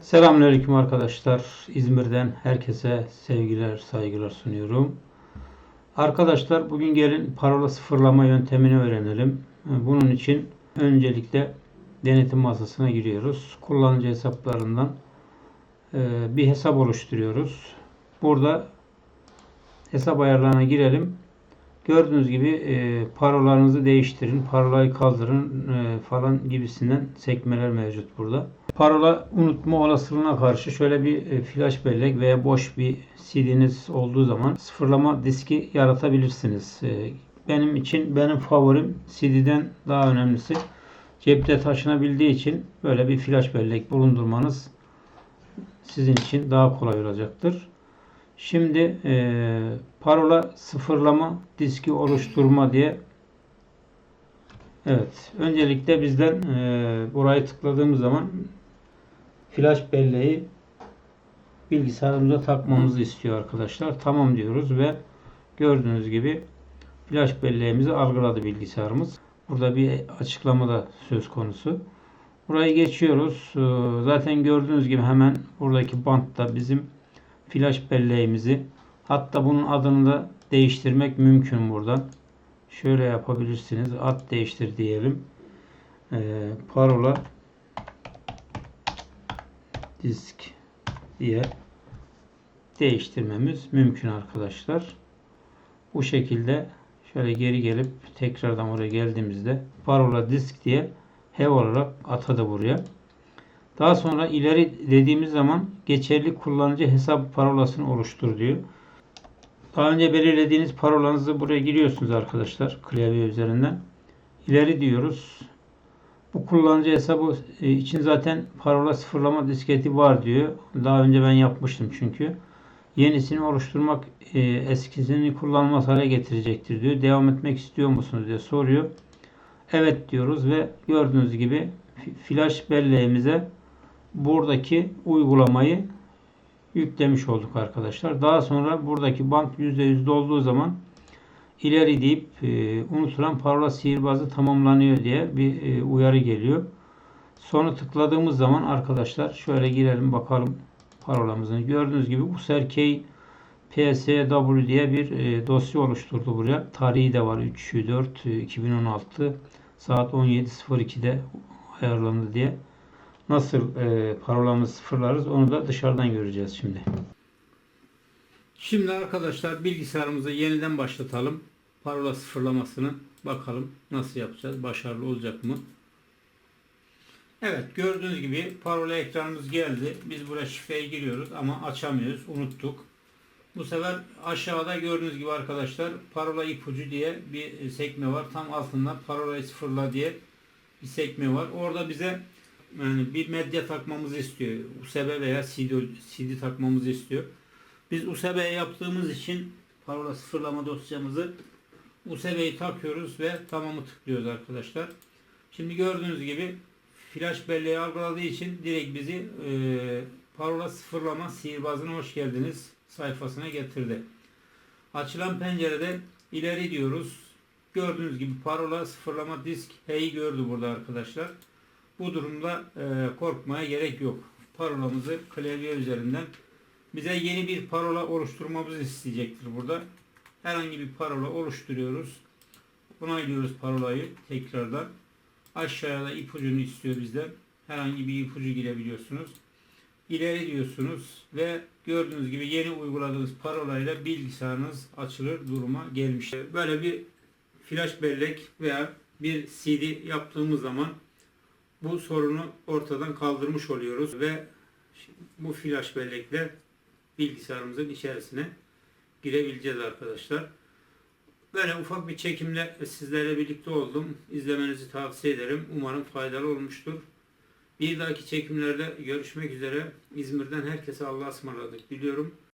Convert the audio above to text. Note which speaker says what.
Speaker 1: Selamünaleyküm arkadaşlar. İzmir'den herkese sevgiler, saygılar sunuyorum. Arkadaşlar bugün gelin parola sıfırlama yöntemini öğrenelim. Bunun için öncelikle denetim masasına giriyoruz. Kullanıcı hesaplarından e, bir hesap oluşturuyoruz. Burada hesap ayarlarına girelim. Gördüğünüz gibi e, değiştirin, parolayı kaldırın e, falan gibisinden sekmeler mevcut burada. Parola unutma olasılığına karşı şöyle bir e, flash bellek veya boş bir CD'niz olduğu zaman sıfırlama diski yaratabilirsiniz. E, benim için benim favorim CD'den daha önemlisi cepte taşınabildiği için böyle bir flash bellek bulundurmanız sizin için daha kolay olacaktır. Şimdi e, parola sıfırlama diski oluşturma diye Evet. Öncelikle bizden e, burayı tıkladığımız zaman flash belleği bilgisayarımıza takmamızı istiyor arkadaşlar. Tamam diyoruz ve gördüğünüz gibi flash belleğimizi algıladı bilgisayarımız. Burada bir açıklama da söz konusu. Burayı geçiyoruz. Ee, Zaten gördüğünüz gibi hemen buradaki bantta bizim flash belleğimizi hatta bunun adını da değiştirmek mümkün buradan. Şöyle yapabilirsiniz. Ad değiştir diyelim. Ee, parola disk diye değiştirmemiz mümkün arkadaşlar. Bu şekilde şöyle geri gelip tekrardan oraya geldiğimizde parola disk diye have olarak atadı buraya. Daha sonra ileri dediğimiz zaman geçerli kullanıcı hesap parolasını oluştur diyor. Daha önce belirlediğiniz parolanızı buraya giriyorsunuz arkadaşlar klavye üzerinden. İleri diyoruz. Bu kullanıcı hesabı e, için zaten parola sıfırlama disketi var diyor. Daha önce ben yapmıştım çünkü. Yenisini oluşturmak e, eskisini kullanılmaz hale getirecektir diyor. Devam etmek istiyor musunuz diye soruyor. Evet diyoruz ve gördüğünüz gibi flash belleğimize buradaki uygulamayı yüklemiş olduk arkadaşlar. Daha sonra buradaki bant %100 dolduğu zaman ileri deyip e, unutulan parola sihirbazı tamamlanıyor diye bir e, uyarı geliyor. Sonra tıkladığımız zaman arkadaşlar şöyle girelim bakalım parolamızın. Gördüğünüz gibi USRK PSW diye bir e, dosya oluşturdu buraya. Tarihi de var 3 4 2016 saat 17.02'de ayarlandı diye. Nasıl e, parolamızı sıfırlarız onu da dışarıdan göreceğiz şimdi. Şimdi arkadaşlar bilgisayarımızı yeniden başlatalım. Parola sıfırlamasını bakalım nasıl yapacağız. Başarılı olacak mı? Evet gördüğünüz gibi parola ekranımız geldi. Biz buraya şifreyi giriyoruz ama açamıyoruz. Unuttuk. Bu sefer aşağıda gördüğünüz gibi arkadaşlar parola ipucu diye bir sekme var. Tam altında parolayı sıfırla diye bir sekme var. Orada bize yani bir medya takmamızı istiyor. USB veya CD, CD takmamızı istiyor. Biz USB yaptığımız için parola sıfırlama dosyamızı USB'yi takıyoruz ve tamamı tıklıyoruz arkadaşlar. Şimdi gördüğünüz gibi flash belleği algıladığı için direkt bizi e, parola sıfırlama sihirbazına hoş geldiniz sayfasına getirdi. Açılan pencerede ileri diyoruz. Gördüğünüz gibi parola sıfırlama disk H'yi gördü burada arkadaşlar. Bu durumda e, korkmaya gerek yok. Parolamızı klavye üzerinden bize yeni bir parola oluşturmamızı isteyecektir burada. Herhangi bir parola oluşturuyoruz. Onaylıyoruz parolayı tekrardan. Aşağıda ipucunu istiyor bizden. Herhangi bir ipucu girebiliyorsunuz. İleri diyorsunuz ve gördüğünüz gibi yeni uyguladığınız parolayla bilgisayarınız açılır duruma gelmiş. Böyle bir flash bellek veya bir CD yaptığımız zaman bu sorunu ortadan kaldırmış oluyoruz ve bu flash bellekle bilgisayarımızın içerisine girebileceğiz arkadaşlar. Böyle ufak bir çekimle sizlerle birlikte oldum. İzlemenizi tavsiye ederim. Umarım faydalı olmuştur. Bir dahaki çekimlerde görüşmek üzere. İzmir'den herkese Allah'a ısmarladık diliyorum.